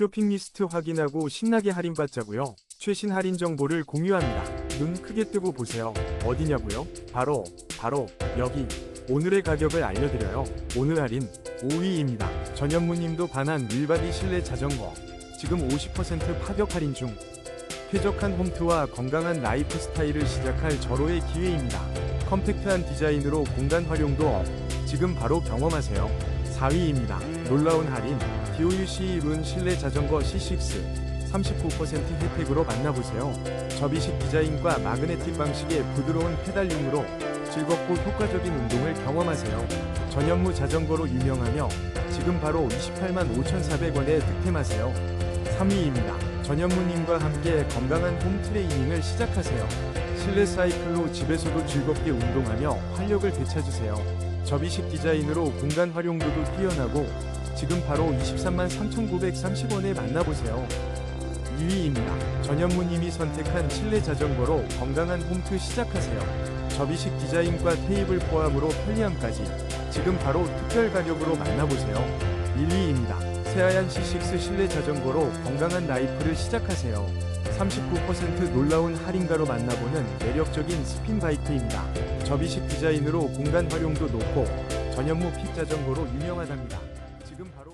쇼핑 리스트 확인하고 신나게 할인받자고요. 최신 할인 정보를 공유합니다. 눈 크게 뜨고 보세요. 어디냐고요? 바로 바로 여기. 오늘의 가격을 알려드려요. 오늘 할인 5위입니다. 전현무님도 반한 윌바디 실내 자전거. 지금 50% 파격 할인 중. 쾌적한 홈트와 건강한 라이프 스타일을 시작할 절호의 기회입니다. 컴팩트한 디자인으로 공간 활용도 업. 지금 바로 경험하세요. 4위입니다. 놀라운 할인. DOUC 룬 실내 자전거 C6. 39% 혜택으로 만나보세요. 접이식 디자인과 마그네틱 방식의 부드러운 페달링으로 즐겁고 효과적인 운동을 경험하세요. 전현무 자전거로 유명하며 지금 바로 28만 5,400원에 득템하세요. 3위입니다. 전현무님과 함께 건강한 홈 트레이닝을 시작하세요. 실내 사이클로 집에서도 즐겁게 운동하며 활력을 되찾으세요. 접이식 디자인으로 공간 활용도도 뛰어나고 지금 바로 23만 3,930원에 만나보세요. 2위입니다. 전현무님이 선택한 실내 자전거로 건강한 홈트 시작하세요. 접이식 디자인과 테이블 포함으로 편리함까지 지금 바로 특별 가격으로 만나보세요. 1위입니다. 새하얀 C6 실내 자전거로 건강한 라이프를 시작하세요. 39% 놀라운 할인가로 만나보는 매력적인 스핀 바이크입니다. 접이식 디자인으로 공간 활용도 높고 전현무 픽 자전거로 유명하답니다. 지금 바로